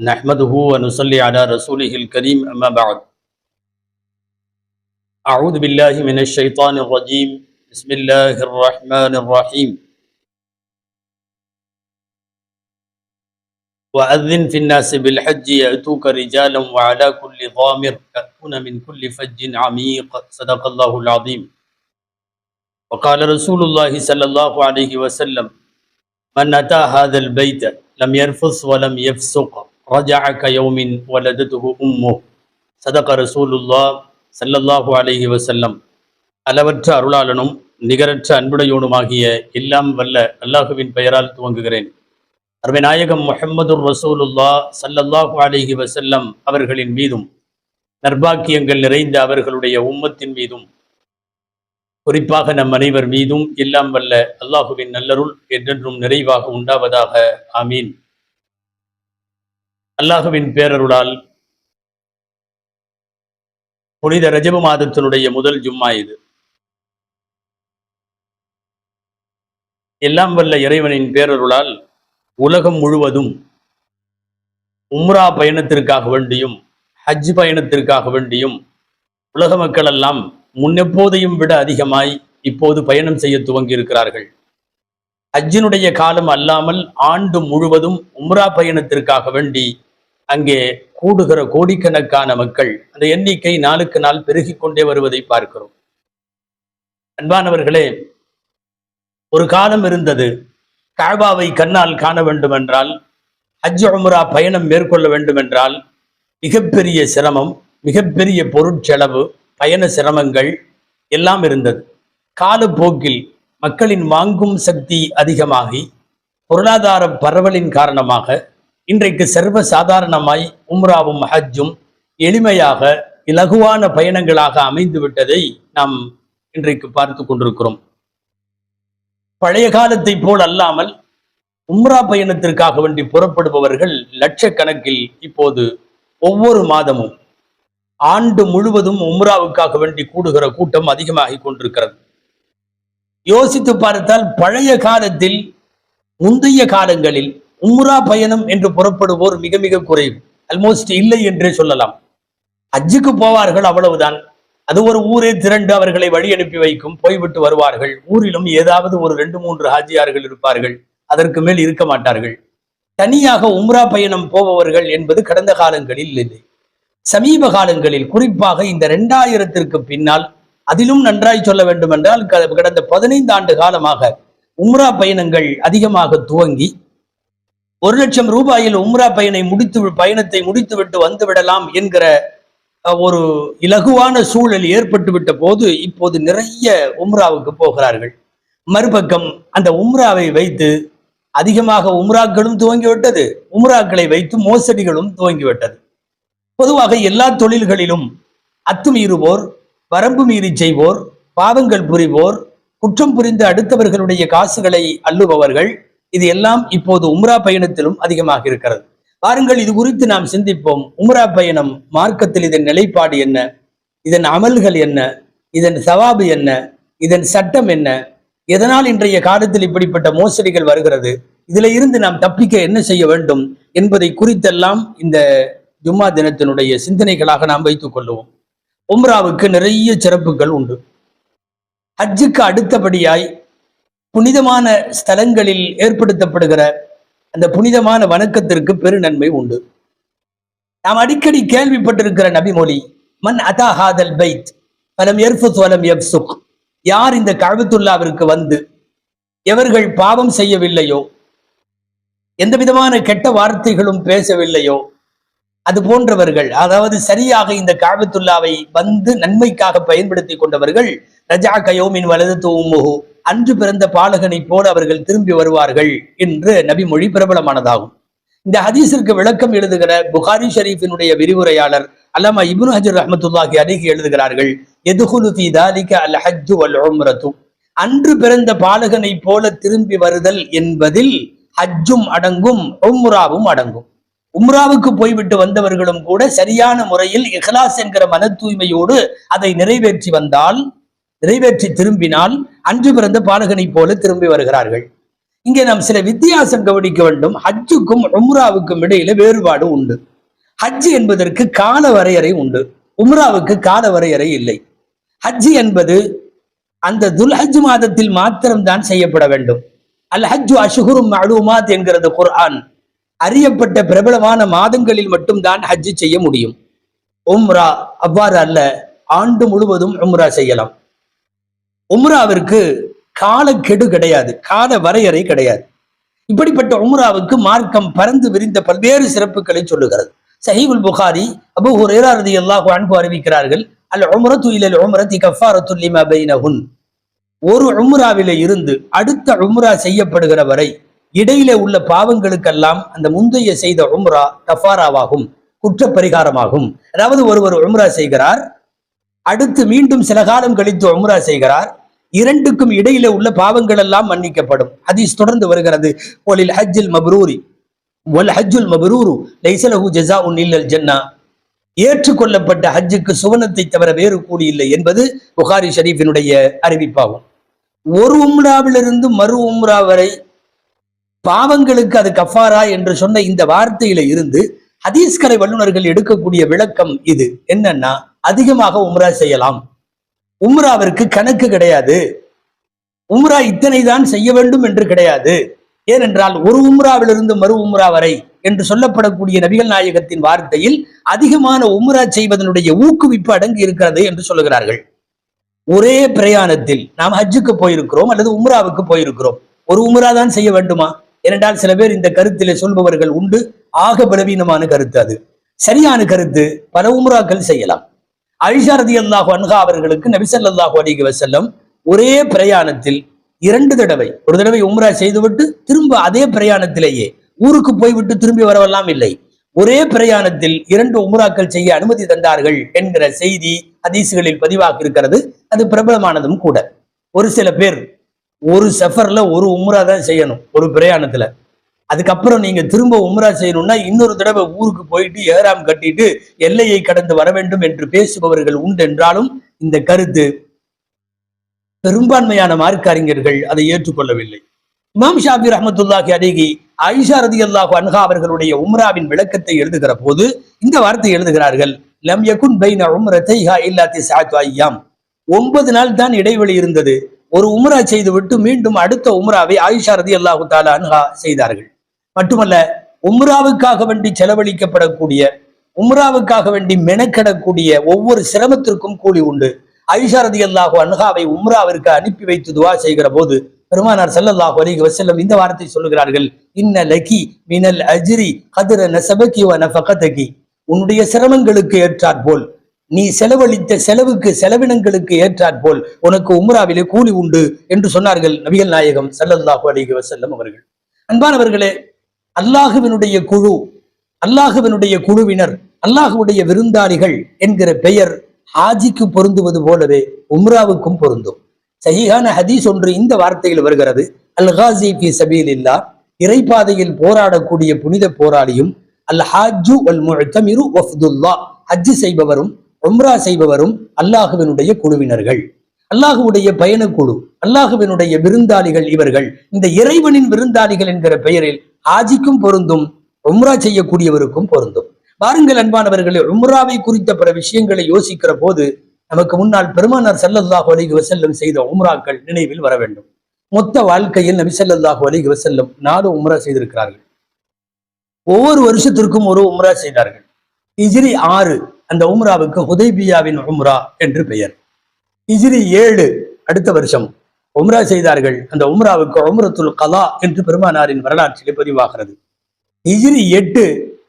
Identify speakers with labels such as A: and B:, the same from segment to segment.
A: نحمده ونصلي على رسوله الكريم أما بعد. أعوذ بالله من الشيطان الرجيم. بسم الله الرحمن الرحيم. وأذن في الناس بالحج يأتوك رجالا وعلى كل ضامر يأتون من كل فج عميق. صدق الله العظيم. وقال رسول الله صلى الله عليه وسلم من أتى هذا البيت لم يرفث ولم يفسق. ரஜா கயோமின் வலதுதுகு உம்மு. சதக ரசூலுல்லா சல்லல்லாஹு அலஹி வசல்லம் அளவற்ற அருளாளனும் நிகரற்ற அன்புடையோனுமாகிய எல்லாம் வல்ல அல்லாஹுவின் பெயரால் துவங்குகிறேன். அருமை அருமைநாயகம் முஹம்மதுர் ரசூலுல்லா சல்லல்லாஹு அலிஹி வசல்லம் அவர்களின் மீதும் நர்பாக்கியங்கள் நிறைந்த அவர்களுடைய உம்மத்தின் மீதும் குறிப்பாக நம் அனைவர் மீதும் எல்லாம் வல்ல அல்லாஹுவின் நல்லருள் என்றென்றும் நிறைவாக உண்டாவதாக. ஆமீன். அல்லாஹுவின் பேரருளால் புனித ரஜபு மாதத்தினுடைய முதல் ஜும்மா இது. எல்லாம் வல்ல இறைவனின் பேரருளால் உலகம் முழுவதும் உம்ரா பயணத்திற்காக வேண்டியும் ஹஜ் பயணத்திற்காக வேண்டியும் உலக மக்கள் எல்லாம் முன்னெப்போதையும் விட அதிகமாய் இப்போது பயணம் செய்ய துவங்கி இருக்கிறார்கள் அஜினுடைய காலம் அல்லாமல் ஆண்டு முழுவதும் உம்ரா பயணத்திற்காக வேண்டி அங்கே கூடுகிற கோடிக்கணக்கான மக்கள் அந்த எண்ணிக்கை நாளுக்கு நாள் பெருகிக் கொண்டே வருவதை பார்க்கிறோம். அன்பானவர்களே ஒரு காலம் இருந்தது. காபாவை கண்ணால் காண வேண்டும் என்றால் ஹஜ் உம்ரா பயணம் மேற்கொள்ள வேண்டும் என்றால் மிகப்பெரிய சிரமம் மிகப்பெரிய பொருட்செலவு பயண சிரமங்கள் எல்லாம் இருந்தது. காலப்போக்கில் மக்களின் வாங்கும் சக்தி அதிகமாகி பொருளாதார பரவலின் காரணமாக இன்றைக்கு சர்வ சாதாரணமாய் உம்ராவும் ஹஜ்ஜும் எளிமையாக இலகுவான பயணங்களாக அமைந்து விட்டதை நாம் இன்றைக்கு பார்த்து கொண்டிருக்கிறோம். பழைய காலத்தை போல் அல்லாமல் உம்ரா பயணத்திற்காக வேண்டி புறப்படுபவர்கள் லட்சக்கணக்கில் இப்போது ஒவ்வொரு மாதமும் ஆண்டு முழுவதும் உம்ராவுக்காக வேண்டி கூடுகிற கூட்டம் அதிகமாகி கொண்டிருக்கிறது. யோசித்து பார்த்தால் பழைய காலத்தில் முந்தைய காலங்களில் உம்ரா பயணம் என்று புறப்படுவோர் மிக மிக குறைவு. அல்மோஸ்ட் இல்லை என்றே சொல்லலாம். அஜுக்கு போவார்கள் அவ்வளவுதான். அது ஒரு ஊரே திரண்டு அவர்களை வழி அனுப்பி வைக்கும் போய்விட்டு வருவார்கள். ஊரிலும் ஏதாவது ஒரு ரெண்டு மூன்று ஹாஜியார்கள் இருப்பார்கள். அதற்கு மேல் இருக்க மாட்டார்கள். தனியாக உம்ரா பயணம் போபவர்கள் என்பது கடந்த காலங்களில் இல்லை. சமீப காலங்களில் குறிப்பாக இந்த இரண்டாயிரத்திற்கு பின்னால் அதிலும் நன்றாய் சொல்ல வேண்டும் என்றால் கடந்த பதினைந்து ஆண்டு காலமாக உம்ரா பயணங்கள் அதிகமாக துவங்கி ஒரு லட்சம் ரூபாயில் உம்ரா பயனை முடித்து பயணத்தை முடித்துவிட்டு வந்து விடலாம் என்கிற ஒரு இலகுவான சூழல் ஏற்பட்டு விட்ட போது இப்போது நிறைய உம்ராவுக்கு போகிறார்கள். மறுபக்கம் அந்த உம்ராவை வைத்து அதிகமாக உம்ராக்களும் துவங்கிவிட்டது உம்ராக்களை வைத்து மோசடிகளும் துவங்கிவிட்டது. பொதுவாக எல்லா தொழில்களிலும் அத்துமீறுவோர் வரம்பு மீறி செய்வோர் பாவங்கள் புரிவோர் குற்றம் புரிந்து அடுத்தவர்களுடைய காசுகளை அள்ளுபவர்கள். இது எல்லாம் இப்போது உம்ரா பயணத்திலும் அதிகமாக இருக்கிறது. பாருங்கள் இது குறித்து நாம் சிந்திப்போம். உம்ரா பயணம் மார்க்கத்தில் இதன் நிலைப்பாடு என்ன? இதன் அமல்கள் என்ன? இதன் சவாபு என்ன? இதன் சட்டம் என்ன? எதனால் இன்றைய காலத்தில் இப்படிப்பட்ட மோசடிகள் வருகிறது? இதுல இருந்து நாம் தப்பிக்க என்ன செய்ய வேண்டும் என்பதை குறித்தெல்லாம் இந்த ஜும்மா தினத்தினுடைய சிந்தனைகளாக நாம் வைத்துக் கொள்ளுவோம். உம்ராவுக்கு நிறைய சிறப்புகள் உண்டு. ஹஜ்ஜுக்கு அடுத்தபடியாய் புனிதமான ஸ்தலங்களில் ஏற்படுத்தப்படுகிற அந்த புனிதமான வணக்கத்திற்கு பெருநன்மை உண்டு. நாம் அடிக்கடி கேள்விப்பட்டிருக்கிற நபிமொழி மன் அதாஹாதல் பைத்? பலம் எர்ஃபுத் வலம் எப்சுக் யார் இந்த கழுத்துல்லாவிற்கு வந்து எவர்கள் பாவம் செய்யவில்லையோ எந்த விதமான கெட்ட வார்த்தைகளும் பேசவில்லையோ அது போன்றவர்கள் அதாவது சரியாக இந்த காபத்துல்லாவை வந்து நன்மைக்காக பயன்படுத்தி கொண்டவர்கள் ரஜா கயோமின் வலது தூமுகு அன்று பிறந்த பாலகனை போல அவர்கள் திரும்பி வருவார்கள் என்று நபிமொழி பிரபலமானதாகும். இந்த ஹதீஸிற்கு விளக்கம் எழுதுகிற புகாரி ஷரீஃபினுடைய விரிவுரையாளர் அல்லாமா இபுன் ஹஜர் ரஹமத்துல்லாஹி அருகே எழுதுகிறார்கள் எதுகுலு ஃபி தாலிக அல் ஹஜ்ஜு வல் உம்ரத்து. அன்று பிறந்த பாலகனை போல திரும்பி வருதல் என்பதில் ஹஜ்ஜும் அடங்கும் உம்ராவும் அடங்கும். உம்ராவுக்கு போய்விட்டு வந்தவர்களும் கூட சரியான முறையில் இஹ்லாஸ் என்கிற மன தூய்மையோடு அதை நிறைவேற்றி வந்தால் நிறைவேற்றி திரும்பினால் அன்று பிறந்த பாலகனை போல திரும்பி வருகிறார்கள். இங்கே நாம் சில வித்தியாசம் கவனிக்க வேண்டும். ஹஜ்ஜுக்கும் உம்ராவுக்கும் இடையில வேறுபாடு உண்டு. ஹஜ் என்பதற்கு கால வரையறை உண்டு. உம்ராவுக்கு கால வரையறை இல்லை. ஹஜ் என்பது அந்த துல்ஹஜ் மாதத்தில் மாத்திரம்தான் செய்யப்பட வேண்டும். அல் ஹஜ்ஜு அஷுகுரும் மஅலூமாத் என்கிறது குர்ஆன். அறியப்பட்ட பிரபலமான மாதங்களில் மட்டும்தான் ஹஜ் செய்ய முடியும். உம்ரா அவ்வாறு அல்ல ஆண்டு முழுவதும் உம்ரா செய்யலாம். உம்ராவிற்கு காலக்கெடு கிடையாது கால வரையறை கிடையாது. இப்படிப்பட்ட உம்ராவுக்கு மார்க்கம் பறந்து விரிந்த பல்வேறு சிறப்புகளை சொல்லுகிறது. சஹீபுல் புகாரி அபு ஹுரேரா ரலியல்லாஹு அன்பு அறிவிக்கிறார்கள் அல் உம்ரத்து இலல் உம்ரத்தி கஃபாரத்து லிமா பைனஹுன். ஒரு உம்ராவில இருந்து அடுத்த உம்ரா செய்யப்படுகிற வரை இடையில உள்ள பாவங்களுக்கெல்லாம் அந்த முந்தைய செய்த உம்ரா கஃபாராவாகும் குற்ற பரிகாரமாகும் அதாவது ஒருவர் உம்ரா செய்கிறார் அடுத்து மீண்டும் சில காலம் கழித்து உம்ரா செய்கிறார் இரண்டுக்கும் இடையில உள்ள பாவங்கள் எல்லாம் மன்னிக்கப்படும். ஹதீஸ் தொடர்ந்து வருகிறது ஒலில் ஹஜ்ஜில் மப்ரூரி ஒல் ஹஜ்ஜுல் மபரூரு லைசலஹு ஜஸாஉன் இல்லல் ஜன்னா. ஏற்றுக்கொள்ளப்பட்ட ஹஜ்ஜுக்கு சுவனத்தை தவிர வேறு கூடி இல்லை என்பது புகாரி ஷரீஃபினுடைய அறிவிப்பாகும். ஒரு உம்ராவிலிருந்து மறு உம்ரா வரை பாவங்களுக்கு அது கஃபாரா என்று சொன்ன இந்த வார்த்தையில இருந்து ஹதீஸ்கரை வல்லுநர்கள் எடுக்கக்கூடிய விளக்கம் இது. என்னன்னா அதிகமாக உம்ரா செய்யலாம். உம்ராவிற்கு கணக்கு கிடையாது. உம்ரா இத்தனை தான் செய்ய வேண்டும் என்று கிடையாது. ஏனென்றால் ஒரு உம்ராவிலிருந்து மறு உம்ரா வரை என்று சொல்லப்படக்கூடிய நபிகள் நாயகத்தின் வார்த்தையில் அதிகமான உம்ரா செய்வதனுடைய ஊக்குவிப்பு அடங்கி இருக்கிறது என்று சொல்லுகிறார்கள். ஒரே பிரயாணத்தில் நாம் ஹஜ்ஜுக்கு போயிருக்கிறோம் அல்லது உம்ராவுக்கு போயிருக்கிறோம். ஒரு உம்ரா தான் செய்ய வேண்டுமா? ஏனென்றால் சில பேர் இந்த கருத்திலே சொல்பவர்கள் உண்டு. ஆக பலவீனமான கருத்து அது. சரியான கருத்து பல உம்ராக்கள் செய்யலாம். ஐஷா ரதி அல்லாஹு அன்ஹா அவர்களுக்கு நபிசல்லாஹு அலிக வசல்லம் ஒரே பிரயாணத்தில் இரண்டு தடவை ஒரு தடவை உம்ரா செய்துவிட்டு திரும்ப அதே பிரயாணத்திலேயே ஊருக்கு போய்விட்டு திரும்பி வரவெல்லாம் இல்லை. ஒரே பிரயாணத்தில் இரண்டு உம்ராக்கள் செய்ய அனுமதி தந்தார்கள் என்கிற செய்தி ஹதீசுகளில் பதிவாக இருக்கிறது. அது பிரபலமானதும் கூட. ஒரு சில பேர் ஒரு சஃபர்ல ஒரு உம்ரா தான் செய்யணும் ஒரு பிரயாணத்துல. அதுக்கப்புறம் நீங்க திரும்ப உம்ரா செய்யணும்னா இன்னொரு தடவை ஊருக்கு போயிட்டு ஏறாம் கட்டிட்டு எல்லையை கடந்து வர வேண்டும் என்று பேசுபவர்கள் உண்டு என்றாலும் இந்த கருத்து பெரும்பான்மையான மார்க்க அறிஞர்கள் அதை ஏற்றுக்கொள்ளவில்லை. இமாம் ஷாபி ரஹமத்துல்லாஹி அலிகி ஐஷா ரதி அல்லாஹு அன்ஹா அவர்களுடைய உம்ராவின் விளக்கத்தை எழுதுகிற போது இந்த வார்த்தை எழுதுகிறார்கள் லம் யகுன் பைன உம்ரத்தைஹா இல்லாத்தி சாத்து ஐயாம். ஒன்பது நாள் தான் இடைவெளி இருந்தது. ஒரு உம்ரா செய்து விட்டு மீண்டும் அடுத்த உம்ராவை ஆயிஷா ரதி அல்லாஹு தாலா அன்ஹா செய்தார்கள். மட்டுமல்ல உம்ராவுக்காக வேண்டி செலவழிக்கப்படக்கூடிய உம்ராவுக்காக வேண்டி மெனக்கெடக்கூடிய ஒவ்வொரு சிரமத்திற்கும் கூலி உண்டு. ஐஷா ரதி அல்லாஹு அன்ஹாவை உம்ராவிற்கு அனுப்பி வைத்து துவா செய்கிற போது பெருமானார் சல்லல்லாஹு அலிஹி வசல்லம் இந்த வார்த்தை சொல்லுகிறார்கள் இன்ன லகி மினல் அஜிரி கதிர நசபகி வ நஃபகதகி. உன்னுடைய சிரமங்களுக்கு ஏற்றாற்போல் நீ செலவழித்த செலவுக்கு செலவினங்களுக்கு ஏற்றாற் போல் உனக்கு உம்ராவிலே கூலி உண்டு என்று சொன்னார்கள் நபிகள் நாயகம் சல்லல்லாஹு அலிஹி வசல்லம் அவர்கள். அன்பானவர்களே அல்லாஹுவினுடைய குழு அல்லாஹுவினுடைய குழுவினர் அல்லாஹுடைய விருந்தாளிகள் என்கிற பெயர் ஹாஜிக்கு பொருந்துவது போலவே உம்ராவுக்கும் பொருந்தும். சஹிஹான ஹதீஸ் ஒன்று இந்த வார்த்தையில் வருகிறது. அல் ஹாசி சபீல் இல்லா இறைப்பாதையில் போராடக்கூடிய புனித போராளியும் அல் ஹாஜு அல் முஅத்தமிரு வஃதுல்லா ஹஜ் செய்பவரும் உம்ரா செய்பவரும் அல்லாஹுவினுடைய குழுவினர்கள். அல்லாஹுவுடைய பயணக்குழு அல்லாஹுவினுடைய விருந்தாளிகள் இவர்கள். இந்த இறைவனின் விருந்தாளிகள் என்கிற பெயரில் ஹாஜிக்கும் பொருந்தும் உம்ரா செய்யக்கூடியவருக்கும் பொருந்தும். பாருங்கள் அன்பானவர்களே உம்ராவை குறித்த பிற விஷயங்களை யோசிக்கிற போது நமக்கு முன்னால் பெருமானார் செல்லல்லாஹு அலிகு வசல்லம் செய்த உம்ராக்கள் நினைவில் வர வேண்டும். மொத்த வாழ்க்கையில் நபி ஸல்லல்லாஹு அலைஹி வஸல்லம் நாலு உம்ரா செய்திருக்கிறார்கள். ஒவ்வொரு வருஷத்திற்கும் ஒரு உம்ரா செய்தார்கள். இஜிரி ஆறு அந்த உம்ராவுக்கு ஹுதைபியாவின் உம்ரா என்று பெயர். இஜிரி ஏழு அடுத்த வருஷம். உம்ரா செய்தார்கள். அந்த உம்ராவுக்கு உம்ரத்துல் கலா என்று பெருமானாரின் வரலாற்றிலே பதிவாகிறது. இஜிரி எட்டு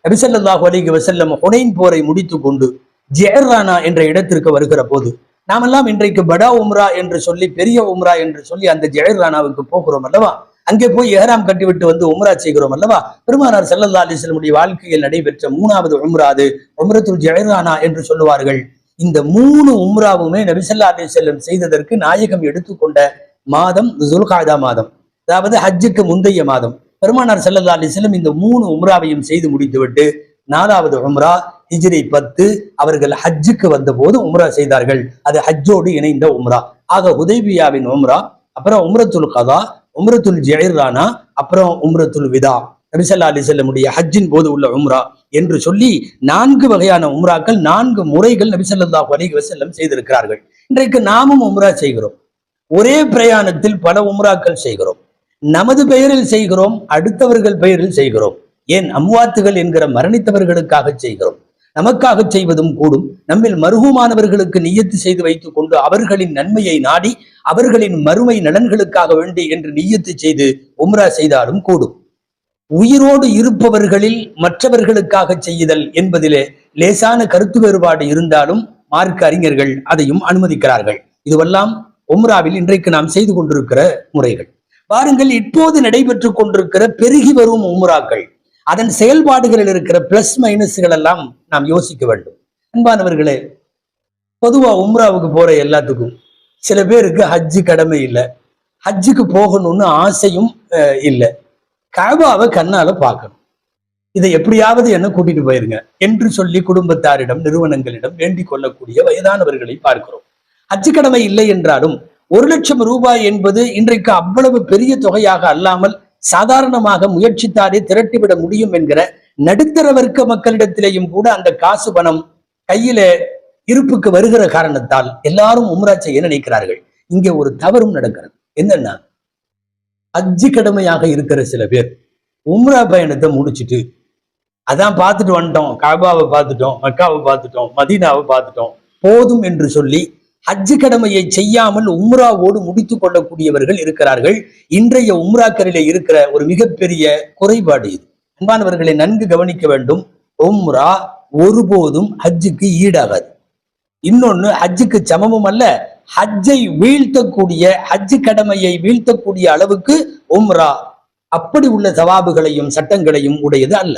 A: நபிசல்லாஹு அலைஹி வசல்லம் ஹுனைன் போரை முடித்து கொண்டு ஜெயர்ரானா என்ற இடத்திற்கு வருகிற போது நாமெல்லாம் இன்றைக்கு படா உம்ரா என்று சொல்லி பெரிய உம்ரா என்று சொல்லி அந்த ஜெயர்ரானாவுக்கு போகிறோம் அல்லவா? அங்கே போய் ஏஹராம் கட்டிவிட்டு வந்து உம்ரா செய்கிறோம் அல்லவா? பெருமானார் செல்லல்லா அலைஹி வாழ்க்கையில் நடைபெற்ற மூணாவது உம்ரா அது உம்ரத்துல் ஜெயரானா என்று சொல்லுவார்கள். இந்த மூணு உம்ராவுமே நபிசல்லா அலி செல்லம் செய்ததற்கு நாயகம் எடுத்துக்கொண்ட மாதம் ஜுல்காதா மாதம். அதாவது ஹஜ்ஜுக்கு முந்தைய மாதம். பெருமானார் செல்லல்லா அலி செல்லம் இந்த மூணு உம்ராவையும் செய்து முடித்துவிட்டு நாலாவது உம்ரா ஹிஜ்ரி பத்து அவர்கள் ஹஜ்ஜுக்கு வந்தபோது உம்ரா செய்தார்கள். அது ஹஜ்ஜோடு இணைந்த உம்ரா. ஆக உதய்பியாவின் உம்ரா அப்புறம் உம்ரத்துல் கதா உம்ரத்துல் ஜெயிரானா அப்புறம் உம்ரத்துல் விதா. நபிசல்லா அலி செல்லமுடைய ஹஜ்ஜின் போது உள்ள உம்ரா என்று சொல்லி நான்கு வகையான உம்ராக்கள் நான்கு முறைகள் நபிசல்லாஹு அலைஹி வசல்லம் செய்திருக்கிறார்கள். இன்றைக்கு நாமும் உம்ரா செய்கிறோம். ஒரே பிரயாணத்தில் பல உம்ராக்கள் செய்கிறோம். நமது பெயரில் செய்கிறோம் அடுத்தவர்கள் பெயரில் செய்கிறோம். ஏன் அம்வாத்துகள் என்கிற மரணித்தவர்களுக்காக செய்கிறோம். நமக்காக செய்வதும் கூடும். நம்மில் மருகுமானவர்களுக்கு நியத்து செய்து வைத்துக் கொண்டு அவர்களின் நன்மையை நாடி அவர்களின் மறுமை நலன்களுக்காக வேண்டி என்று நியத்து செய்து உம்ரா செய்தாலும் கூடும். உயிரோடு இருப்பவர்களில் மற்றவர்களுக்காக செய்யுதல் என்பதிலே லேசான கருத்து வேறுபாடு இருந்தாலும் மார்க்க அறிஞர்கள் அதையும் அனுமதிக்கிறார்கள். இதுவெல்லாம் உம்ராவில் இன்றைக்கு நாம் செய்து கொண்டிருக்கிற முறைகள். பாருங்கள் இப்போது நடைபெற்றுக் கொண்டிருக்கிற பெருகி வரும் உம்ராக்கள். அதன் செயல்பாடுகளில் இருக்கிற பிளஸ் மைனஸ்கள் எல்லாம் நாம் யோசிக்க வேண்டும். அன்பானவர்களே பொதுவா உம்ராவுக்கு போற எல்லாத்துக்கும் சில பேருக்கு ஹஜ்ஜு கடமை இல்லை. ஹஜ்ஜுக்கு போகணும்னு ஆசையும் இல்லை. கபாவை கண்ணால பார்க்கணும். இதை எப்படியாவது என்ன கூட்டிட்டு போயிருங்க என்று சொல்லி குடும்பத்தாரிடம் நிறுவனங்களிடம் வேண்டிக் கொள்ளக்கூடிய வயதானவர்களை பார்க்கிறோம். ஹஜ்ஜு கடமை இல்லை என்றாலும் ஒரு லட்சம் ரூபாய் என்பது இன்றைக்கு அவ்வளவு பெரிய தொகையாக அல்லாமல் சாதாரணமாக முயற்சித்தாலே திரட்டிவிட முடியும் என்கிற நடுத்தர வர்க்க மக்களிடத்திலேயும் கூட அந்த காசு பணம் கையில இருப்புக்கு வருகிற காரணத்தால் எல்லாரும் உம்ரா செய்ய நினைக்கிறார்கள்? இங்கே ஒரு தவறும் நடக்கிறது. என்னன்னா அஜி கடமையாக இருக்கிற சில பேர் உம்ரா பயணத்தை முடிச்சிட்டு அதான் பார்த்துட்டு வந்துட்டோம். காபாவை பார்த்துட்டோம் மக்காவை பார்த்துட்டோம் மதீனாவை பார்த்துட்டோம். போதும் என்று சொல்லி ஹஜ்ஜு கடமையை செய்யாமல் உம்ராவோடு முடித்து கொள்ளக்கூடியவர்கள் இருக்கிறார்கள். இன்றைய உம்ராக்களிலே இருக்கிற ஒரு மிகப்பெரிய குறைபாடு இது. அன்பானவர்களை நன்கு கவனிக்க வேண்டும். உம்ரா ஒருபோதும் ஹஜ்ஜுக்கு ஈடாகாது. இன்னொன்னு ஹஜ்ஜுக்கு சமமும் அல்ல ஹஜ்ஜை வீழ்த்தக்கூடிய ஹஜ்ஜு கடமையை வீழ்த்தக்கூடிய அளவுக்கு உம்ரா அப்படி உள்ள சவாபுகளையும் சட்டங்களையும் உடையது அல்ல.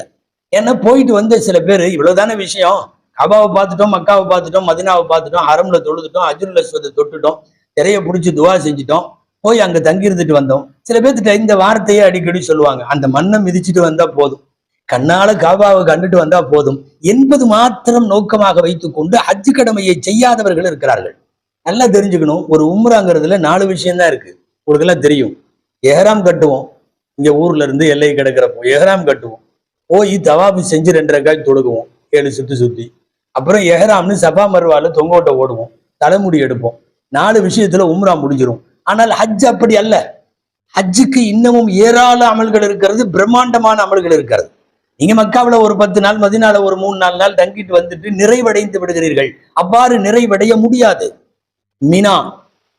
A: ஏன்னா போயிட்டு வந்த சில பேர் இவ்வளவுதான விஷயம்? கபாவை பார்த்துட்டோம் மக்காவை பார்த்துட்டோம் மதினாவை பார்த்துட்டோம் அரம்ல தொழுதுட்டோம் அஜுர்ல தொட்டுட்டோம் திரைய பிடிச்சி துவா செஞ்சுட்டோம் போய் அங்க தங்கி இருந்துட்டு வந்தோம். சில பேர்த்திட்ட இந்த வார்த்தையை அடிக்கடி சொல்லுவாங்க அந்த மண்ணை மிதிச்சுட்டு வந்தா போதும். கண்ணால காபாவை கண்டுட்டு வந்தா போதும். என்பது மாத்திரம் நோக்கமாக வைத்துக்கொண்டு ஹஜ்ஜு கடமையை செய்யாதவர்கள் இருக்கிறார்கள். நல்லா தெரிஞ்சுக்கணும் ஒரு உம்ராங்கிறதுல நாலு விஷயம்தான் இருக்கு. உங்களுக்கு எல்லாம் தெரியும். எஹராம் கட்டுவோம். இங்க ஊர்ல இருந்து எல்லை கிடக்கிறப்போ எஹராம் கட்டுவோம். போய் தவாபு செஞ்சு ரெண்டரை காய் தொடுக்குவோம் ஏழு சுத்தி சுத்தி. அப்புறம் எஹராம்னு சபா மருவால தொங்கோட்ட ஓடுவோம் தலைமுடி எடுப்போம். நாலு விஷயத்துல உம்ரா முடிஞ்சிரும். ஆனால் ஹஜ் அப்படி அல்ல. ஹஜ்ஜுக்கு இன்னமும் ஏராள அமல்கள் இருக்கிறது பிரம்மாண்டமான அமல்கள் இருக்கிறது. நீங்க மக்காவில் ஒரு பத்து நாள் மதினால ஒரு மூணு நாலு நாள் தங்கிட்டு வந்துட்டு நிறைவடைந்து விடுகிறீர்கள். அவ்வாறு நிறைவடைய முடியாது. மினா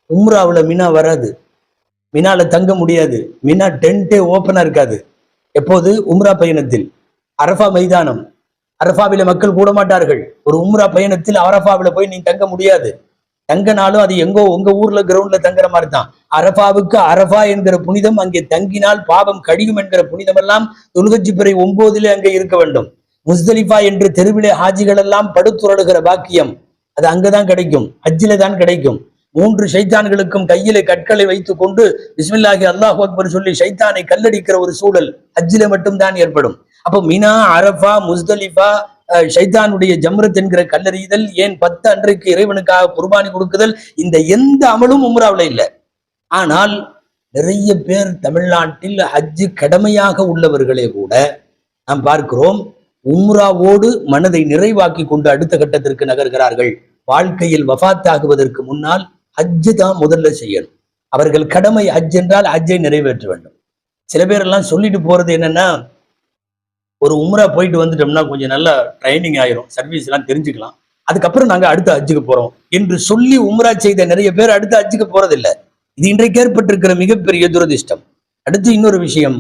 A: உம்ராவில் மினா வராது. மினால தங்க முடியாது. மினா டென்ட்டே ஓப்பனா இருக்காது. எப்போது? உம்ரா பயணத்தில். அரஃபா மைதானம். அரஃபாவில மக்கள் கூட மாட்டார்கள் ஒரு உம்ரா பயணத்தில் அரஃபாவில போய் நீ தங்க முடியாது. தங்கினாலும் அது எங்கோ உங்க ஊர்ல கிரவுண்ட்ல தங்குற மாதிரி தான் அரபாவுக்கு அரஃபா என்கிற புனிதம் அங்கே தங்கினால் பாவம் கழியும் என்கிற புனிதம் எல்லாம் துல்கஜி பிறை ஒன்பதிலே அங்கே இருக்க வேண்டும். முஸ்தலிஃபா என்று தெருவிலே ஹாஜிகள் எல்லாம் படுத்துரடுகிற பாக்கியம் அது அங்கதான் கிடைக்கும். ஹஜ்ஜில தான் கிடைக்கும். மூன்று ஷைத்தான்களுக்கும் கையிலே கற்களை வைத்துக் கொண்டு பிஸ்மில்லாஹி அல்லாஹ் அக்பர் சொல்லி ஷைத்தானை கல்லடிக்கிற ஒரு சூழல் ஹஜ்ஜில மட்டும்தான் ஏற்படும். அப்போ மினா அரஃபா முஸ்தலிஃபா அஹ், ஷைத்தானுடைய ஜம்ரத் என்கிற கல்லறிதல் ஏன் பத்து அன்றைக்கு இறைவனுக்காக குர்பானி கொடுக்குதல்? இந்த எந்த அமலும் உம்ராவில் இல்லை. ஆனால் நிறைய பேர் தமிழ்நாட்டில் ஹஜ்ஜு கடமையாக உள்ளவர்களே கூட நாம் பார்க்கிறோம் உம்ராவோடு மனதை நிறைவாக்கி கொண்டு அடுத்த கட்டத்திற்கு நகர்கிறார்கள். வாழ்க்கையில் வஃபாத்தாகுவதற்கு முன்னால் ஹஜ்ஜு தான் முதல்ல செய்யணும். அவர்கள் கடமை ஹஜ் என்றால் ஹஜ்ஜை நிறைவேற்ற வேண்டும். சில பேர் எல்லாம் சொல்லிட்டு போறது என்னன்னா ஒரு உம்ரா போயிட்டு வந்துட்டோம்னா கொஞ்சம் நல்லா ட்ரைனிங் ஆயிரும். சர்வீஸ் எல்லாம் தெரிஞ்சுக்கலாம். அதுக்கப்புறம் நாங்க அடுத்த அஜுக்கு போறோம். என்று சொல்லி உம்ரா செய்த நிறைய பேர் அடுத்த அஜுக்கு போறதில்லை. இது இன்றைக்கு ஏற்பட்டிருக்கிற மிகப்பெரிய துரதிர்ஷ்டம். அடுத்து இன்னொரு விஷயம்.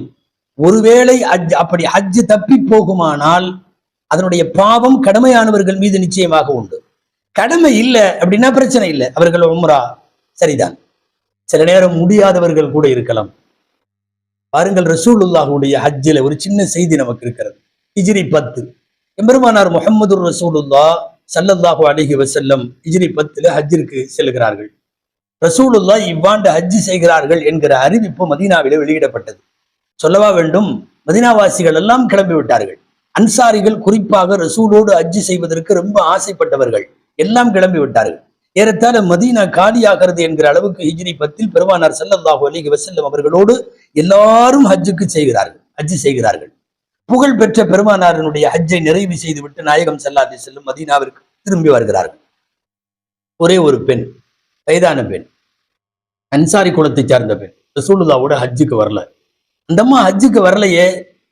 A: ஒருவேளை அஜ் அப்படி ஹஜ் தப்பி போகுமானால் அதனுடைய பாவம் கடமையானவர்கள் மீது நிச்சயமாக உண்டு. கடமை இல்லை அப்படின்னா பிரச்சனை இல்லை. அவர்கள் உம்ரா சரிதான். சில நேரம் முடியாதவர்கள் கூட இருக்கலாம். பாருங்கள் ரசூலுல்லாஹுடைய ஹஜ்ஜில் ஒரு சின்ன செய்தி நமக்கு இருக்கிறது. ஹிஜ்ரி பத்து. எம்பெருமானார் முகமது ரசூலுல்லா சல்லல்லாஹு அலிஹி வசல்லம் ஹிஜ்ரி பத்தில் ஹஜ்ஜிற்கு செல்கிறார்கள். ரசூலுல்லா இவ்வாண்டு ஹஜ்ஜி செய்கிறார்கள் என்கிற அறிவிப்பு மதீனாவிலே வெளியிடப்பட்டது. சொல்லவா வேண்டும் மதீனாவாசிகள் எல்லாம் கிளம்பி விட்டார்கள் அன்சாரிகள் குறிப்பாக ரசூலோடு ஹஜ்ஜி செய்வதற்கு ரொம்ப ஆசைப்பட்டவர்கள் எல்லாம் கிளம்பி விட்டார்கள் ஏறத்தாழ மதீனா காலியாகிறது என்கிற அளவுக்கு ஹிஜ்ரி பத்தில் பெருமானார் சல்லல்லாஹு அலிஹி வசல்லம் அவர்களோடு எல்லாரும் ஹஜ்ஜுக்கு செய்கிறார்கள் ஹஜ்ஜு செய்கிறார்கள். புகழ் பெற்ற பெருமானாரனுடைய ஹஜ்ஜை நிறைவு செய்துவிட்டு நாயகம் செல்லாதி செல்லும் மதீனாவிற்கு திரும்பி வருகிறார்கள். ஒரே ஒரு பெண் வயதான பெண் அன்சாரி குலத்தை சார்ந்த பெண் ரசூலுல்லாவோட ஹஜ்ஜுக்கு வரல. அந்த அம்மா ஹஜ்ஜுக்கு வரலையே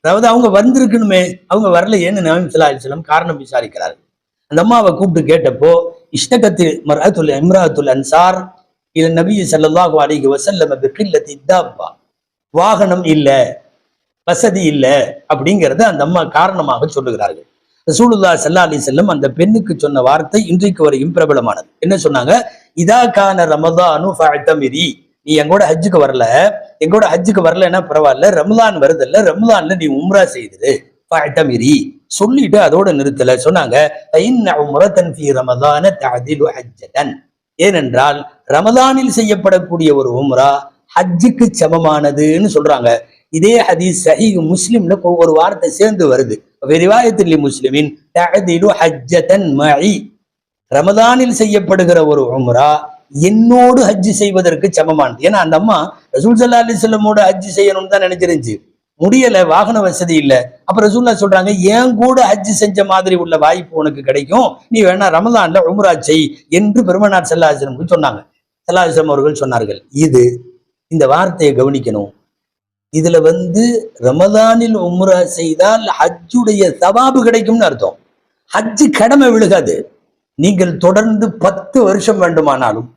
A: அதாவது அவங்க வந்திருக்கணுமே அவங்க வரலையேன்னு நவீன் சல்லா அலிஸ்லாம் காரணம் விசாரிக்கிறார்கள். அந்த அம்மாவை கூப்பிட்டு கேட்டப்போ இஷ்டகத்து மராத்துல் இம்ராத்துல் அன்சார் இல்ல நபி ஸல்லல்லாஹு அலைஹி வசல்லம் பிக்கில்லத்தி தாப்பா வாகனம் இல்லை வசதி இல்லை அப்படிங்கறத அந்த அம்மா காரணமாக சொல்லுகிறார்கள். ரசூலுல்லா சல்லா அலி செல்லம் அந்த பெண்ணுக்கு சொன்ன வார்த்தை இன்றைக்கு வரையும் பிரபலமானது. என்ன சொன்னாங்க? இதா கான ரமதானு ஃபஅதமிரி. நீ எங்கூட ஹஜ்ஜுக்கு வரல எங்கூட ஹஜ்ஜுக்கு வரலன்னா பரவாயில்ல ரமலான் வருதல்ல ரம்லான்ல நீ உம்ரா செய்திரு ஃபஅதமிரி. சொல்லிட்டு அதோட நிறுத்தல. சொன்னாங்க "ஃபஇன்ன உம்ரத்தன் ஃபீ ரமதான தஅதிலு ஹஜ்ஜதன். ஏனென்றால் ரமதானில் செய்யப்படக்கூடிய ஒரு உம்ரா ஹஜ்ஜுக்கு சமமானதுன்னு சொல்றாங்க. இதே ஹதீஸ் சஹி முஸ்லிம்ல ஒரு வார்த்தை சேர்ந்து வருது. விரிவாயத்தில் முஸ்லிமின் ஹஜ்ஜதன் ரமதானில் செய்யப்படுகிற ஒரு உம்ரா என்னோடு ஹஜ்ஜு செய்வதற்கு சமமானது. ஏன்னா அந்த அம்மா ரசூல் சல்லா அலிஸ்லமோட ஹஜ்ஜு செய்யணும்னு தான் நினைச்சிருந்துச்சு. முடியல வாகன வசதி இல்ல. அப்ப ரசூல்லா சொல்றாங்க ஏன் கூட ஹஜ்ஜு செஞ்ச மாதிரி உள்ள வாய்ப்பு உனக்கு கிடைக்கும். நீ வேணா ரமதான்ல உம்ரா செய் என்று பெருமனார் செல்லாசிரமுக்கு சொன்னாங்க. செல்லாசிரம் அவர்கள் சொன்னார்கள் இது இந்த வார்த்தையை கவனிக்கணும். இதுல வந்து ரமதானில் உம்ரா செய்தால் ஹஜ்ஜுடைய சவாபு கிடைக்கும்னு அர்த்தம். ஹஜ்ஜு கடமை விழுகாது. நீங்கள் தொடர்ந்து பத்து வருஷம் வேண்டுமானாலும்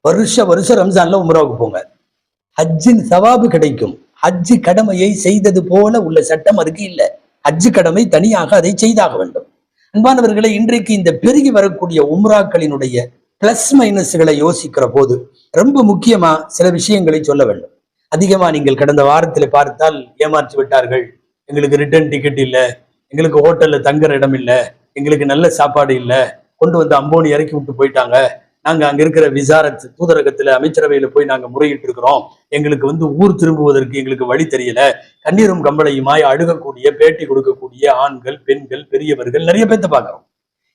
A: வருஷ வருஷம் ரம்ஜான்ல உம்ராவுக்கு போங்க. ஹஜ்ஜின் சவாபு கிடைக்கும். ஹஜ்ஜு கடமையை செய்தது போல உள்ள சட்டம் அதுக்கு இல்லை. ஹஜ்ஜு கடமை தனியாக அதை செய்தாக வேண்டும். அன்பானவர்களை இன்றைக்கு இந்த பெருகி வரக்கூடிய உம்ராக்களினுடைய பிளஸ் மைனஸ்களை யோசிக்கிற போது ரொம்ப முக்கியமா சில விஷயங்களை சொல்ல வேண்டும். அதிகமா நீங்கள் கடந்த வாரத்தில் பார்த்தால் ஏமாற்றி விட்டார்கள். எங்களுக்கு ரிட்டர்ன் டிக்கெட் இல்லை. எங்களுக்கு ஹோட்டல்ல தங்குற இடம் இல்லை. எங்களுக்கு நல்ல சாப்பாடு இல்லை. கொண்டு வந்து அம்போனி இறக்கி விட்டு போயிட்டாங்க. நாங்க அங்க இருக்கிற விசாரத் தூதரகத்துல அமைச்சரவையில போய் நாங்க முறையிட்டு இருக்கிறோம் எங்களுக்கு வந்து ஊர் திரும்புவதற்கு எங்களுக்கு வழி தெரியல. கண்ணீரும் கம்பளையுமாய் அழுகக்கூடிய பேட்டி கொடுக்கக்கூடிய ஆண்கள் பெண்கள் பெரியவர்கள் நிறைய பேர்த்த பார்க்கிறோம்.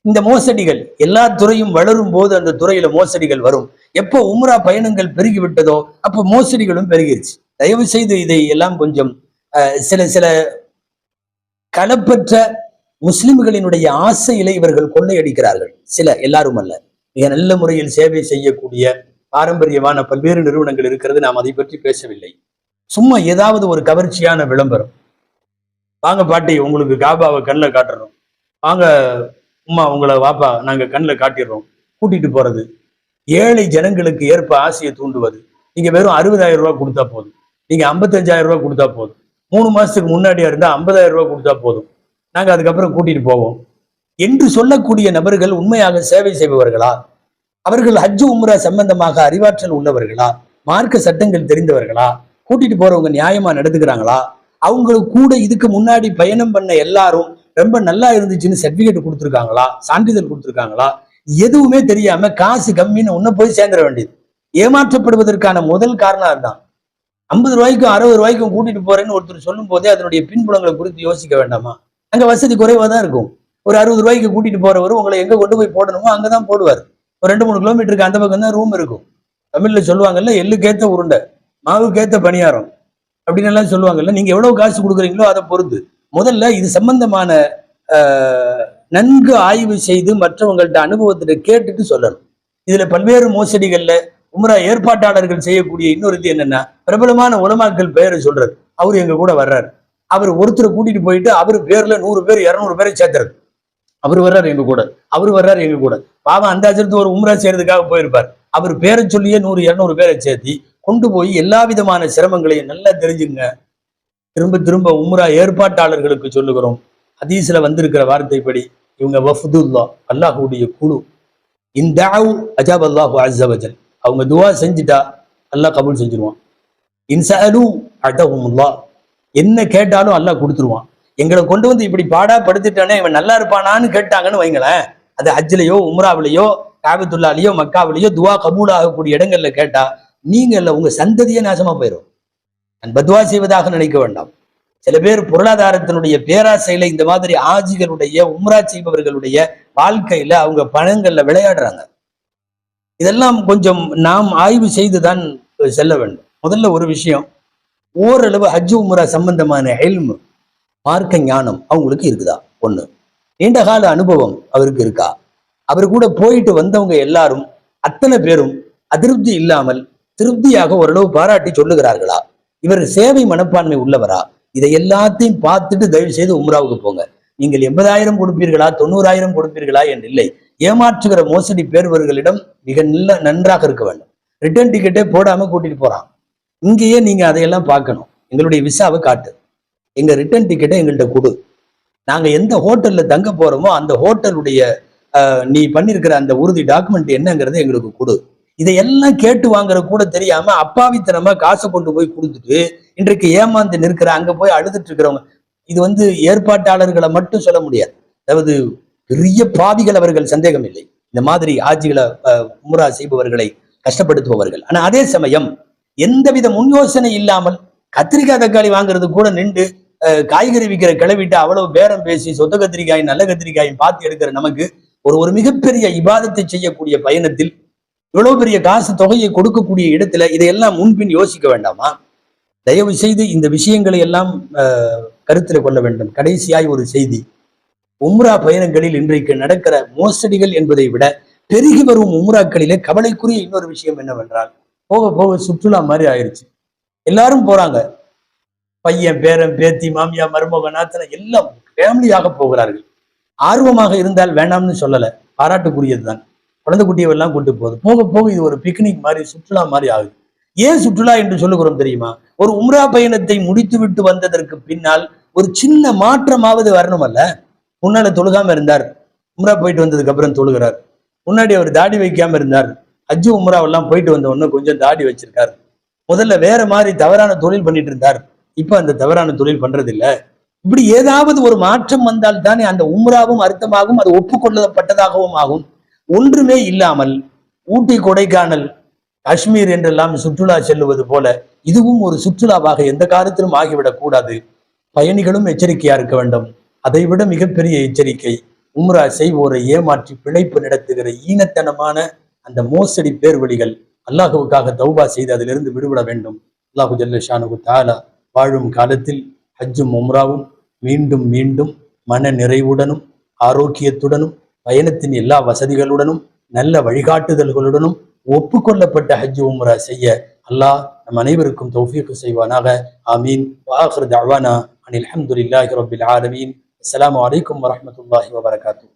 A: இந்த மோசடிகள் எல்லா துறையும் வளரும் போது அந்த துறையில மோசடிகள் வரும். எப்போ உம்ரா பயணங்கள் பெருகி விட்டதோ அப்போ மோசடிகளும் பெருகிருச்சு. தயவு செய்து இதை எல்லாம் கொஞ்சம் அஹ், சில சில களப்பற்ற முஸ்லிம்களினுடைய ஆசையிலே இவர்கள் கொள்ளையடிக்கிறார்கள். சில எல்லாரும் அல்ல மிக நல்ல முறையில் சேவை செய்யக்கூடிய பாரம்பரியமான பல்வேறு நிறுவனங்கள் இருக்கிறது நாம் அதை பற்றி பேசவில்லை. சும்மா ஏதாவது ஒரு கவர்ச்சியான விளம்பரம். வாங்க பாட்டி உங்களுக்கு காபாவை கண்ணில் காட்டுறோம். வாங்க உம்மா உங்களை வாப்பா நாங்க கண்ணில் காட்டிடுறோம். கூட்டிட்டு போறது. ஏழை ஜனங்களுக்கு ஏற்ப ஆசையை தூண்டுவது. நீங்க வெறும் அறுபதாயிரம் ரூபாய் கொடுத்தா போதும். நீங்க ஐம்பத்தஞ்சாயிரம் ரூபாய் கொடுத்தா போதும். மூணு மாசத்துக்கு முன்னாடியா இருந்தா ஐம்பதாயிரம் ரூபாய் கொடுத்தா போதும். நாங்க அதுக்கப்புறம் கூட்டிட்டு போவோம். என்று சொல்லக்கூடிய நபர்கள் உண்மையாக சேவை செய்பவர்களா? அவர்கள் ஹஜ்ஜு உம்ரா சம்பந்தமாக அறிவாற்றல் உள்ளவர்களா? மார்க்க சட்டங்கள் தெரிந்தவர்களா? கூட்டிட்டு போறவங்க நியாயமா நடந்துக்கிறாங்களா? அவங்களுக்கு கூட இதுக்கு முன்னாடி பயணம் பண்ண எல்லாரும் ரொம்ப நல்லா இருந்துச்சுன்னு சர்டிபிகேட் கொடுத்துருக்காங்களா? சான்றிதழ் கொடுத்துருக்காங்களா? எதுவுமே தெரியாம காசு கம்மின்னு உன்ன போய் சேர்ந்துட வேண்டியது. ஏமாற்றப்படுவதற்கான முதல் காரணம் அதுதான். ஐம்பது ரூபாய்க்கும் அறுபது ரூபாய்க்கும் கூட்டிட்டு போறேன்னு ஒருத்தர் சொல்லும் போதே அதனுடைய பின்புலங்களை குறித்து யோசிக்க வேண்டாமா? அங்க வசதி குறைவா தான் இருக்கும். ஒரு அறுபது ரூபாய்க்கு கூட்டிட்டு போறவர் உங்களை எங்க கொண்டு போய் போடணுமோ அங்கதான் போடுவார். ஒரு ரெண்டு மூணு கிலோமீட்டருக்கு அந்த பக்கம் தான் ரூம் இருக்கும். தமிழ்ல சொல்லுவாங்கல்ல எள்ளுக்கேத்த உருண்டை மாவுக்கேத்த பணியாரம் அப்படின்னு எல்லாம் சொல்லுவாங்கல்ல நீங்க எவ்வளவு காசு கொடுக்குறீங்களோ அதை பொறுத்து. முதல்ல இது சம்பந்தமான ஆஹ், நன்கு ஆய்வு செய்து மற்றவங்கள்ட்ட அனுபவத்திட்ட கேட்டுட்டு சொல்லணும். இதுல பல்வேறு மோசடிகள்ல உம்ரா ஏற்பாட்டாளர்கள் செய்யக்கூடிய இன்னொரு இது என்னன்னா பிரபலமான உலமாக்கள் பெயரை சொல்றது அவர் எங்க கூட வர்றாரு. அவர் ஒருத்தரை கூட்டிட்டு போயிட்டு அவர் பேர்ல நூறு பேர் இருநூறு பேரை சேர்த்துறது அவர் வர்றாரு எங்க கூட. அவர் வர்றாரு எங்க கூட. பாவம் அந்த அஜரத்து ஒரு உம்ரா செய்யறதுக்காக போயிருப்பார். அவர் பேரை சொல்லியே நூறு இரநூறு பேரை சேர்த்தி கொண்டு போய் எல்லா விதமான சிரமங்களையும் நல்லா தெரிஞ்சுங்க. திரும்ப திரும்ப உம்ரா ஏற்பாட்டாளர்களுக்கு சொல்லுகிறோம். ஹதீஸ்ல வந்திருக்கிற வார்த்தைப்படி இவங்க வஃதுல்லா அல்லாஹுடைய குழு. இந்த அஜாப் அல்லாஹு அஸ்ஸவஜல் அவங்க துவா செஞ்சுட்டா அல்லாஹ் கபூல் செஞ்சிருவான். இன்சாலு அடஹுமுல்லா என்ன கேட்டாலும் அல்லாஹ் கொடுத்துருவான். எங்களை கொண்டு வந்து இப்படி பாடா படுத்துட்டானே இவன் நல்லா இருப்பானான்னு கேட்டாங்கன்னு வைங்களேன். அது ஹஜ்ஜிலையோ உம்ராவிலையோ காபத்துல்லாலேயோ மக்காவிலேயோ துவா கபூல் ஆகக்கூடிய இடங்கள்ல கேட்டா நீங்க உங்க சந்ததியே நாசமா போயிடும் நான் பத்வா செய்வதாக நினைக்க வேண்டாம். சில பேர் பொருளாதாரத்தினுடைய பேராசையில இந்த மாதிரி ஆஜிகளுடைய உம்ரா செய்பவர்களுடைய வாழ்க்கையில அவங்க பணங்கள்ல விளையாடுறாங்க. இதெல்லாம் கொஞ்சம் நாம் ஆய்வு செய்துதான் செல்ல வேண்டும். முதல்ல ஒரு விஷயம் ஓரளவு ஹஜ் உம்ரா சம்பந்தமான ஹெல்மு மார்க்க ஞானம் அவங்களுக்கு இருக்குதா? ஒண்ணு. நீண்ட கால அனுபவம் அவருக்கு இருக்கா? அவர் கூட போயிட்டு வந்தவங்க எல்லாரும் அத்தனை பேரும் அதிருப்தி இல்லாமல் திருப்தியாக ஓரளவு பாராட்டி சொல்லுகிறார்களா? இவர் சேவை மனப்பான்மை உள்ளவரா? இதை எல்லாத்தையும் பார்த்துட்டு தயவு செய்து உம்ராவுக்கு போங்க. நீங்கள் எண்பதாயிரம் கொடுப்பீர்களா? தொண்ணூறாயிரம் கொடுப்பீர்களா? என்று இல்லை. ஏமாற்றுகிற மோசடி பேர்வர்களிடம் மிக நல்ல நன்றாக இருக்க வேண்டும். ரிட்டர்ன் டிக்கெட்டே போடாம கூட்டிட்டு போறான். இங்கேயே நீங்க அதையெல்லாம் பார்க்கணும். எங்களுடைய விசாவை காட்டு. எங்க ரிட்டர்ன் டிக்கெட்டை எங்கள்கிட்ட கொடு. நாங்க எந்த ஹோட்டல்ல தங்க போறோமோ அந்த ஹோட்டலுடைய நீ பண்ணிருக்கிற அந்த உறுதி டாக்குமெண்ட் என்னங்கிறத எங்களுக்கு கொடு. இதையெல்லாம் கேட்டு வாங்குற கூட தெரியாம அப்பாவித்தனமா காசை கொண்டு போய் கொடுத்துட்டு இன்றைக்கு ஏமாந்து நிற்கிற அங்க போய் அழுதுட்டு இருக்கிறவங்க இது வந்து ஏற்பாட்டாளர்களை மட்டும் சொல்ல முடியாது. அதாவது பெரிய பாவிகள் அவர்கள் சந்தேகம் இல்லை. இந்த மாதிரி ஆட்சிகளை உம்ரா செய்பவர்களை கஷ்டப்படுத்துபவர்கள். ஆனா அதே சமயம் எந்தவித முன் யோசனை இல்லாமல் கத்திரிக்காய் தக்காளி வாங்குறது கூட நின்று காய்கறி விற்கிற கிளவிட்டு அவ்வளவு பேரம் பேசி சொத்த கத்திரிக்காயும் நல்ல கத்திரிக்காயும் பார்த்து எடுக்கிற நமக்கு ஒரு ஒரு மிகப்பெரிய இபாதத்தை செய்யக்கூடிய பயணத்தில் இவ்வளவு பெரிய காசு தொகையை கொடுக்கக்கூடிய இடத்துல இதையெல்லாம் முன்பின் யோசிக்க வேண்டாமா? தயவு செய்து இந்த விஷயங்களை எல்லாம் அஹ், கருத்தில் கொள்ள வேண்டும். கடைசியாய் ஒரு செய்தி. உம்ரா பயணங்களில் இன்றைக்கு நடக்கிற மோசடிகள் என்பதை விட பெருகி வரும் உம்ராக்களிலே கவலைக்குரிய இன்னொரு விஷயம் என்னவென்றால் போக போக சுற்றுலா மாதிரி ஆயிருச்சு. எல்லாரும் போறாங்க. பையன் பேரன் பேத்தி மாமியா மருமக நாத்தன எல்லாம் ஃபேமிலியாக போகிறார்கள். ஆர்வமாக இருந்தால் வேண்டாம்னு சொல்லலை. பாராட்டுக்குரியதுதான். குழந்தை குட்டியவெல்லாம் கூட்டு போகுது. போக போக இது ஒரு பிக்னிக் மாதிரி சுற்றுலா மாதிரி ஆகுது. ஏன் சுற்றுலா என்று சொல்லுகிறோம் தெரியுமா? ஒரு உம்ரா பயணத்தை முடித்துவிட்டு வந்ததற்கு பின்னால் ஒரு சின்ன மாற்றமாவது வரணும் அல்ல. முன்னால தொழுகாம இருந்தார். உம்ரா போயிட்டு வந்ததுக்கு அப்புறம் தொழுகிறார். முன்னாடி அவர் தாடி வைக்காம இருந்தார். அஜு உம்ராவெல்லாம் போயிட்டு வந்த உடனே கொஞ்சம் தாடி வச்சிருக்கார். முதல்ல வேற மாதிரி தவறான தொழில் பண்ணிட்டு இருந்தார். இப்ப அந்த தவறான தொழில் பண்றது இல்ல இப்படி ஏதாவது ஒரு மாற்றம் வந்தால் தானே அந்த உம்ராவும் அர்த்தமாகும் அது ஒப்புக்கொள்ளப்பட்டதாகவும் ஆகும். ஒன்றுமே இல்லாமல் ஊட்டி கொடைக்கானல் காஷ்மீர் என்றெல்லாம் சுற்றுலா செல்லுவது போல இதுவும் ஒரு சுற்றுலாவாக எந்த காலத்திலும் ஆகிவிடக் கூடாது. பயணிகளும் எச்சரிக்கையா இருக்க வேண்டும். அதைவிட மிகப்பெரிய எச்சரிக்கை உம்ரா செய்வோரை ஏமாற்றி பிழைப்பு நடத்துகிற ஈனத்தனமான அந்த மோசடி பேர்வழிகள். அல்லாஹுவுக்காக தௌபா செய்து அதிலிருந்து விடுபட வேண்டும். அல்லாஹு ஜல்லஷானு தாலா வாழும் காலத்தில் ஹஜ்ஜும் உம்ராவும் மீண்டும் மீண்டும் மன நிறைவுடனும் ஆரோக்கியத்துடனும் பயணத்தின் எல்லா வசதிகளுடனும் நல்ல வழிகாட்டுதல்களுடனும் ஒப்புக்கொள்ளப்பட்ட ஹஜ் உம்ரா செய்ய அல்லாஹ் நம் அனைவருக்கும் தௌஃபீக்கு செய்வானாக. ஆமீன். வாஹர் தவானா அனில் அஹமதுல்லாஹி ரபில் ஆலமீன். அஸ்லாம் வலைக்கம் வரமத்துல்லாஹி வபரகாத்தூ.